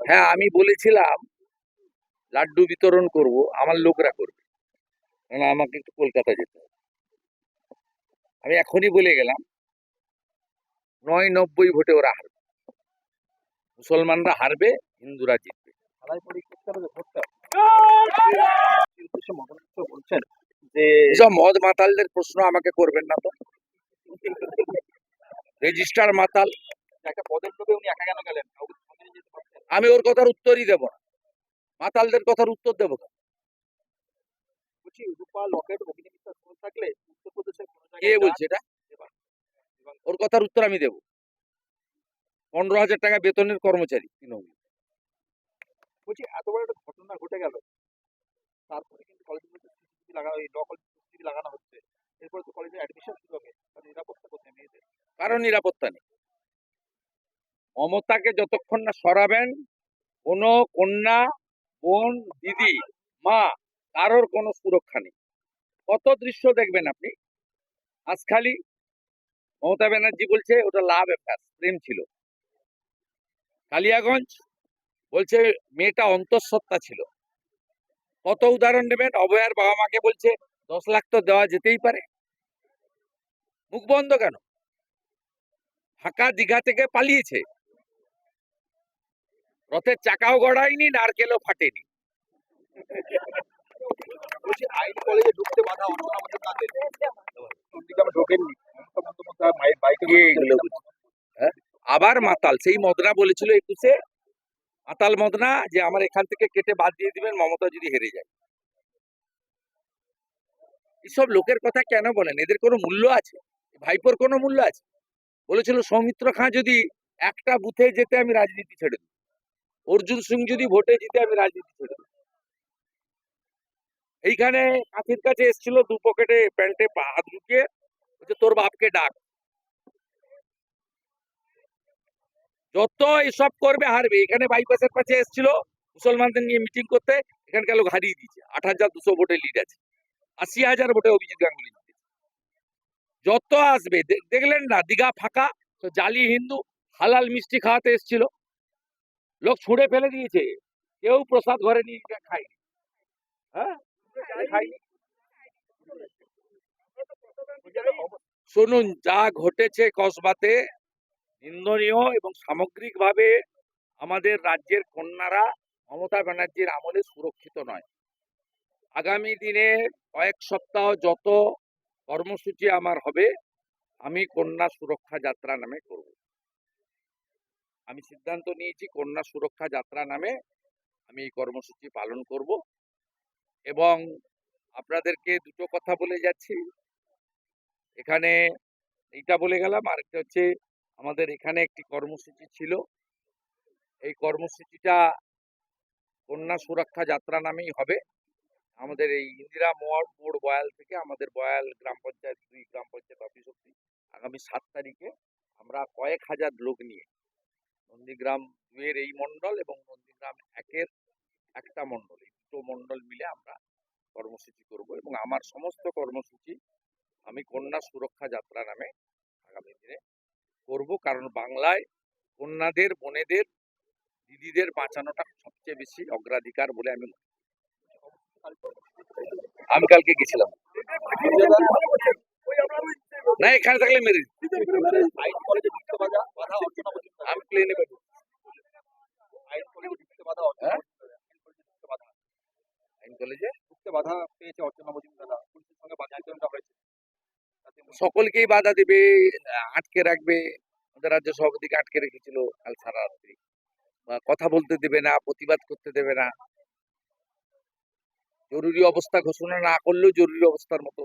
হ্যাঁ আমি বলেছিলাম লাড্ডু বিতরণ করব আমার লোকরা করবে। কারণ আমাকে একটু কলকাতা যেতে হবে। আমি এখনই বলে গেলাম নয় নব্বই ভোটে ওরা হারবে। মুসলমানরা হারবে হিন্দুরা জিতবে। বলছেন যে মদ মাতালদের প্রশ্ন আমাকে করবেন না তো। রেজিস্টার মাতাল। একটা পদের লোভে উনি একা কেন গেলেন কাউকে সঙ্গে নিয়ে যেতে পারতেন আমি ওর কথার উত্তরই দেব না। মাতালদের কথার উত্তর দেবো কেন? বলছি রূপা লকেট থাকলে উত্তরপ্রদেশের কে বলছে এটা? ওর কথার উত্তর আমি দেব। পনেরো হাজার টাকা বেতনের কর্মচারী তৃণমূল। বলছি এত বড় একটা ঘটনা ঘটে গেল। তারপরে কিন্তু কলেজের মধ্যে সিসিটিভি লাগানো এই ল সিসিটিভি লাগানো হচ্ছে। এরপরে তো কলেজে অ্যাডমিশন শুরু হবে নিরাপত্তা কোথায় মেয়েদের? কারও নিরাপত্তা নেই। মমতাকে যতক্ষণ না সরাবেন, কোনো কন্যা, বোন, দিদি, মা, কারোর কোনো সুরক্ষা নেই। কত দৃশ্য দেখবেন আপনি? আজখালি মমতা ব্যানার্জি বলছে, ওটা লাভ অ্যাফেয়ার প্রেম ছিল। কালিয়াগঞ্জ বলছে, মেয়েটা অন্তঃসত্ত্বা ছিল। কত উদাহরণ নেবেন অভয়ার বাবা মাকে বলছে, দশ লাখ তো দেওয়া যেতেই পারে। মুখ বন্ধ কেন? ফাঁকা দীঘা থেকে পালিয়েছে। রথের চাকাও গড়ায়নি নারকেলও ফাটেনি। আইন কলেজে ঢুকতে বাধা? হ্যাঁ? আবার মাতাল সেই মদনা বলেছিল একুশে। মাতাল মদনা যে আমার এখান থেকে কেটে বাদ দিয়ে দিবেন মমতা যদি হেরে যায়। এসব লোকের কথা কেন বলেন? এদের কোনো মূল্য আছে? ভাইপোর কোনো মূল্য আছে? বলেছিল সৌমিত্র খাঁ যদি একটা বুথে যেতে আমি রাজনীতি ছেড়ে দেব অর্জুন সিং যদি ভোটে জিতে, আমি রাজনীতি ছেড়ে এইখানে কাঁথির কাছে এসেছিল দু পকেটে প্যান্টে হাত ঢুকিয়ে বলছে, তোর বাপকে ডাক। যত এসব করবে, হারবে। এখানে বাইপাসের কাছে এসেছিল মুসলমানদের নিয়ে মিটিং করতে, এখানকার লোক হারিয়ে দিয়েছে। আট হাজার দুশো ভোটে লিড আছে। আশি হাজার ভোটে অভিজিৎ গাঙ্গুলি যত আসবে দেখলেন না, দীঘা ফাঁকা, তো জালি হিন্দু, হালাল মিষ্টি খাওয়াতে এসেছিল। লোক ছুঁড়ে ফেলে দিয়েছে। কেউ প্রসাদ ঘরে নিয়ে গিয়ে খায়নি। হ্যাঁ? খায়নি। শুনুন যা ঘটেছে কসবাতে নিন্দনীয় এবং সামগ্রিকভাবে আমাদের রাজ্যের কন্যারা মমতা ব্যানার্জির আমলে সুরক্ষিত নয়। আগামী দিনে কয়েক সপ্তাহ যত কর্মসূচি আমার হবে আমি কন্যা সুরক্ষা যাত্রা নামে করব। আমি সিদ্ধান্ত নিয়েছি কন্যা সুরক্ষা যাত্রা নামে আমি এই কর্মসূচি পালন করব। এবং আপনাদেরকে দুটো কথা বলে যাচ্ছি। এখানে এইটা বলে গেলাম, আরেকটা হচ্ছে আমাদের এখানে একটি কর্মসূচি ছিল। এই কর্মসূচিটা কন্যা সুরক্ষা যাত্রা নামেই হবে। আমাদের এই ইন্দিরা মোড় মোড় বয়াল থেকে আমাদের বয়াল গ্রাম পঞ্চায়েত দুই গ্রাম পঞ্চায়েত অফিস অব্দি আগামী সাত তারিখে আমরা কয়েক হাজার লোক নিয়ে নন্দীগ্রাম দুয়ের এই মণ্ডল এবং নন্দীগ্রাম একের একটা মণ্ডল। এই দুটো মণ্ডল মিলে আমরা কর্মসূচি করব এবং আমার সমস্ত কর্মসূচি আমি কন্যা সুরক্ষা যাত্রা নামে আগামী দিনে করব। কারণ বাংলায় কন্যাদের বোনেদের দিদিদের বাঁচানোটা সবচেয়ে বেশি অগ্রাধিকার বলে আমি আমি কালকে গেছিলাম। না এখানে থাকলে মেরে দিত। আইন কলেজে ঢুকতে বাধা বাধা অর্চনা মজুমদার আমি প্লেনে পাঠাবো আইন কলেজে ঢুকতে বাধা হ্যাঁ? আইন কলেজে ঢুকতে বাধা। আইন কলেজে ঢুকতে বাধা পেয়েছে অর্চনা মজুমদার পুলিশের সঙ্গে বাজারটা হয়েছে। সকলকেই বাধা দেবে আটকে রাখবে। আমাদের রাজ্য সভাপতিকে আটকে রেখেছিল কাল সারা রাত্রি বা কথা বলতে দেবে না প্রতিবাদ করতে দেবে না। জরুরি অবস্থা ঘোষণা না করলেও জরুরি অবস্থার মতো।